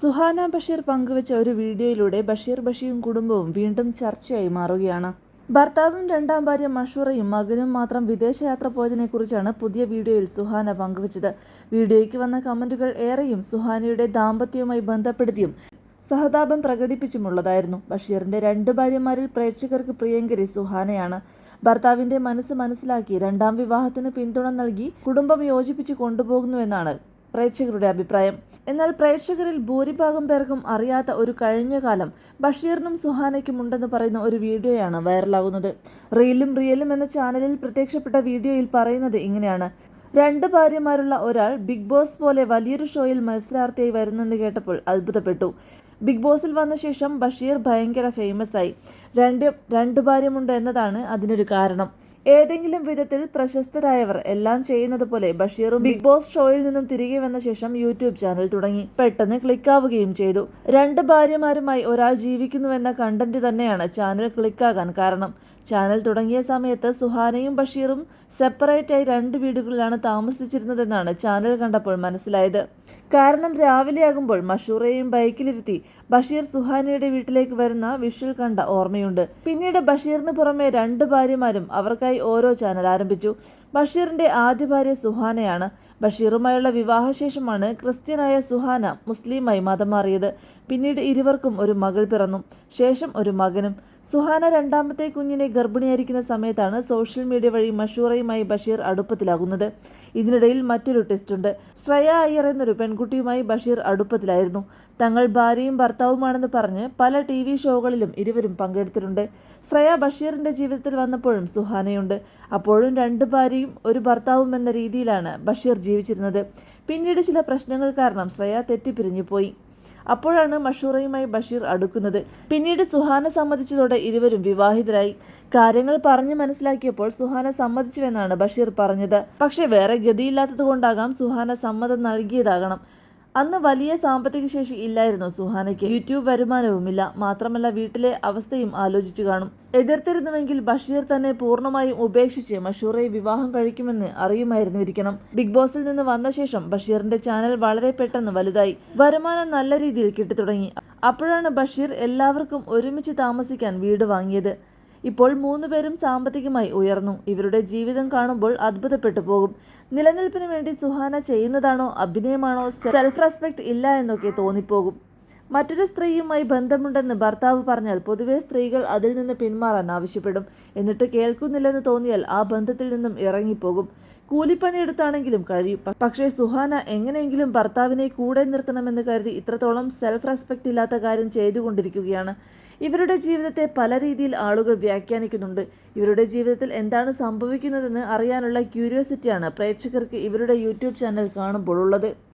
സുഹാന ബഷീർ പങ്കുവച്ച ഒരു വീഡിയോയിലൂടെ ബഷീർ ബഷീറും കുടുംബവും വീണ്ടും ചർച്ചയായി മാറുകയാണ്. ഭർത്താവും രണ്ടാം ഭാര്യ മഷൂറയും മകനും മാത്രം വിദേശയാത്ര പോയതിനെക്കുറിച്ചാണ് പുതിയ വീഡിയോയിൽ സുഹാന പങ്കുവച്ചത്. വീഡിയോയ്ക്ക് വന്ന കമന്റുകൾ ഏറെയും സുഹാനയുടെ ദാമ്പത്യവുമായി ബന്ധപ്പെടുത്തിയും സഹതാപം പ്രകടിപ്പിച്ചുമുള്ളതായിരുന്നു. ബഷീറിന്റെ രണ്ട് ഭാര്യമാരിൽ പ്രേക്ഷകർക്ക് പ്രിയങ്കരി സുഹാനയാണ്. ഭർത്താവിന്റെ മനസ്സ് മനസ്സിലാക്കി രണ്ടാം വിവാഹത്തിന് പിന്തുണ നൽകി കുടുംബം യോജിപ്പിച്ച് കൊണ്ടുപോകുന്നുവെന്നാണ് പ്രേക്ഷകരുടെ അഭിപ്രായം. എന്നാൽ പ്രേക്ഷകരിൽ ഭൂരിഭാഗം പേർക്കും അറിയാത്ത ഒരു കഴിഞ്ഞ കാലം ബഷീറിനും സുഹാനയ്ക്കും ഉണ്ടെന്ന് പറയുന്ന ഒരു വീഡിയോയാണ് വൈറലാകുന്നത്. റീലും റിയലും എന്ന ചാനലിൽ പ്രത്യക്ഷപ്പെട്ട വീഡിയോയിൽ പറയുന്നത് ഇങ്ങനെയാണ്. രണ്ട് ഭാര്യമാരുള്ള ഒരാൾ ബിഗ് ബോസ് പോലെ വലിയൊരു ഷോയിൽ മത്സരാർത്ഥിയായി വരുന്നെന്ന് കേട്ടപ്പോൾ അത്ഭുതപ്പെട്ടു. ബിഗ് ബോസിൽ വന്ന ശേഷം ബഷീർ ഭയങ്കര ഫേമസ് ആയി. രണ്ട് രണ്ട് ഭാര്യമുണ്ട് എന്നതാണ് അതിനൊരു കാരണം. ഏതെങ്കിലും വിധത്തിൽ പ്രശസ്തരായവർ എല്ലാം ചെയ്യുന്നത് പോലെ ബഷീറും ബിഗ് ബോസ് ഷോയിൽ നിന്നും തിരികെ വന്ന ശേഷം യൂട്യൂബ് ചാനൽ തുടങ്ങി. പെട്ടെന്ന് ക്ലിക്കാവുകയും ചെയ്തു. രണ്ട് ഭാര്യമാരുമായി ഒരാൾ ജീവിക്കുന്നുവെന്ന കണ്ടന്റ് തന്നെയാണ് ചാനൽ ക്ലിക്കാകാൻ കാരണം. ചാനൽ തുടങ്ങിയ സമയത്ത് സുഹാനയും ബഷീറും സെപ്പറേറ്റായി രണ്ട് വീടുകളിലാണ് താമസിച്ചിരുന്നതെന്നാണ് ചാനൽ കണ്ടപ്പോൾ മനസ്സിലായത്. കാരണം രാവിലെയാകുമ്പോൾ മഷൂറയെയും ബൈക്കിലിരുത്തി ബഷീർ സുഹാനയുടെ വീട്ടിലേക്ക് വരുന്ന വിഷ്വൽ കണ്ട ഓർമ്മയുണ്ട്. പിന്നീട് ബഷീറിന് പുറമെ രണ്ട് ഭാര്യമാരും അവർക്കായി ഓരോ ചാനൽ ആരംഭിച്ചു. ബഷീറിന്റെ ആദ്യ ഭാര്യ സുഹാനയാണ്. ബഷീറുമായുള്ള വിവാഹശേഷമാണ് ക്രിസ്ത്യനായ സുഹാന മുസ്ലിമായി മതം മാറിയത്. പിന്നീട് ഇരുവർക്കും ഒരു മകൾ പിറന്നു. ശേഷം ഒരു മകനും. സുഹാന രണ്ടാമത്തെ കുഞ്ഞിനെ ഗർഭിണിയായിരിക്കുന്ന സമയത്താണ് സോഷ്യൽ മീഡിയ വഴി മഷൂറയുമായി ബഷീർ അടുപ്പത്തിലാകുന്നത്. ഇതിനിടയിൽ മറ്റൊരു ടെസ്റ്റുണ്ട് ശ്രേയ അയ്യർ എന്നൊരു പെൺകുട്ടിയുമായി ബഷീർ അടുപ്പത്തിലായിരുന്നു. തങ്ങൾ ഭാര്യയും ഭർത്താവുമാണെന്ന് പറഞ്ഞ് പല ടി വി ഷോകളിലും ഇരുവരും പങ്കെടുത്തിട്ടുണ്ട്. ശ്രേയ ബഷീറിന്റെ ജീവിതത്തിൽ വന്നപ്പോഴും സുഹാനയുണ്ട്. അപ്പോഴും രണ്ട് ഭാര്യയും ഒരു ഭർത്താവും എന്ന രീതിയിലാണ് ബഷീർ ജീവിച്ചിരുന്നത്. പിന്നീട് ചില പ്രശ്നങ്ങൾ കാരണം ശ്രേയ തെറ്റിപ്പിരിഞ്ഞു പോയി. അപ്പോഴാണ് മഷൂറയുമായി ബഷീർ അടുക്കുന്നത്. പിന്നീട് സുഹാന സമ്മതിച്ചതോടെ ഇരുവരും വിവാഹിതരായി. കാര്യങ്ങൾ പറഞ്ഞു മനസ്സിലാക്കിയപ്പോൾ സുഹാന സമ്മതിച്ചുവെന്നാണ് ബഷീർ പറഞ്ഞത്. പക്ഷേ വേറെ ഗതിയില്ലാത്തത് കൊണ്ടാകാം സുഹാന സമ്മതം നൽകിയതാകണം. അന്ന് വലിയ സാമ്പത്തിക ശേഷി ഇല്ലായിരുന്നു സുഹാനയ്ക്ക്. യൂട്യൂബ് വരുമാനവുമില്ല. മാത്രമല്ല വീട്ടിലെ അവസ്ഥയും ആലോചിച്ചു കാണും. എതിർത്തിരുന്നുവെങ്കിൽ ബഷീർ തന്നെ പൂർണമായും ഉപേക്ഷിച്ച് മഷൂറയെ വിവാഹം കഴിക്കുമെന്ന് അറിയുമായിരുന്നിരിക്കണം ബിഗ് ബോസിൽ നിന്ന് വന്ന ശേഷം ബഷീറിന്റെ ചാനൽ വളരെ പെട്ടെന്ന് വലുതായി. വരുമാനം നല്ല രീതിയിൽ കിട്ടിത്തുടങ്ങി. അപ്പോഴാണ് ബഷീർ എല്ലാവർക്കും ഒരുമിച്ച് താമസിക്കാൻ വീട് വാങ്ങിയത്. ഇപ്പോൾ മൂന്നുപേരും സാമ്പത്തികമായി ഉയർന്നു. ഇവരുടെ ജീവിതം കാണുമ്പോൾ അത്ഭുതപ്പെട്ടു പോകും. നിലനിൽപ്പിന് വേണ്ടി സുഹാന ചെയ്യുന്നതാണോ അഭിനയമാണോ സെൽഫ് റെസ്പെക്ട് ഇല്ല എന്നൊക്കെ തോന്നിപ്പോകും. മറ്റൊരു സ്ത്രീയുമായി ബന്ധമുണ്ടെന്ന് ഭർത്താവ് പറഞ്ഞാൽ പൊതുവെ സ്ത്രീകൾ അതിൽ നിന്ന് പിന്മാറാൻ ആവശ്യപ്പെടും. എന്നിട്ട് കേൾക്കുന്നില്ലെന്ന് തോന്നിയാൽ ആ ബന്ധത്തിൽ നിന്നും ഇറങ്ങിപ്പോകും. കൂലിപ്പണിയെടുത്താണെങ്കിലും കഴിയും. പക്ഷേ സുഹാന എങ്ങനെയെങ്കിലും ഭർത്താവിനെ കൂടെ നിർത്തണമെന്ന് കരുതി ഇത്രത്തോളം സെൽഫ് റെസ്പെക്റ്റ് ഇല്ലാത്ത കാര്യം ചെയ്തുകൊണ്ടിരിക്കുകയാണ്. ഇവരുടെ ജീവിതത്തെ പല രീതിയിൽ ആളുകൾ വ്യാഖ്യാനിക്കുന്നുണ്ട്. ഇവരുടെ ജീവിതത്തിൽ എന്താണ് സംഭവിക്കുന്നതെന്ന് അറിയാനുള്ള ക്യൂരിയോസിറ്റിയാണ് പ്രേക്ഷകർക്ക് ഇവരുടെ യൂട്യൂബ് ചാനൽ കാണുമ്പോൾ ഉള്ളത്.